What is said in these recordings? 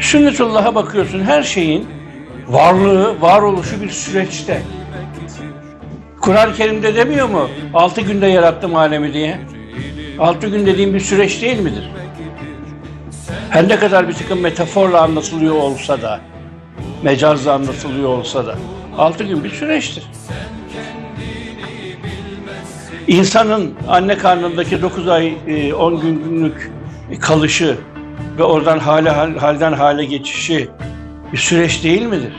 Sünnetullah'a bakıyorsun her şeyin varlığı, varoluşu bir süreçte. Kur'an-ı Kerim'de demiyor mu? Altı günde yarattım alemi diye. Altı gün dediğim bir süreç değil midir? Her ne kadar bir takım metaforla anlatılıyor olsa da, mecazla anlatılıyor olsa da, altı gün bir süreçtir. İnsanın anne karnındaki 9 ay, e, 10 günlük kalışı ve oradan hale, hal- halden hale geçişi bir süreç değil midir?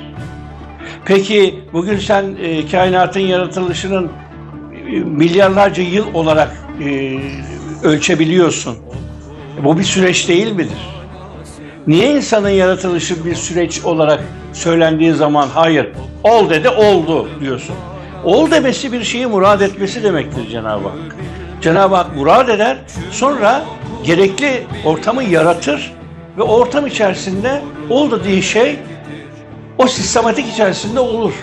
Peki bugün sen e, kainatın yaratılışının e, milyarlarca yıl olarak e, ölçebiliyorsun. Bu bir süreç değil midir? Niye insanın yaratılışı bir süreç olarak söylendiği zaman hayır, ol dedi oldu diyorsun. Ol demesi bir şeyi murad etmesi demektir Cenab-ı Hak. Cenab-ı Hak murad eder, sonra gerekli ortamı yaratır ve ortam içerisinde ol dediği şey o sistematik içerisinde olur.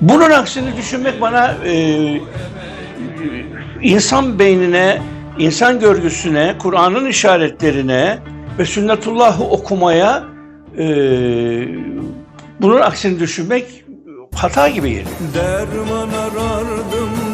Bunun aksini düşünmek bana e, insan beynine, insan görgüsüne, Kur'an'ın işaretlerine ve sünnetullahı okumaya e, bunun aksini düşünmek hata gibi geliyor. Derman arar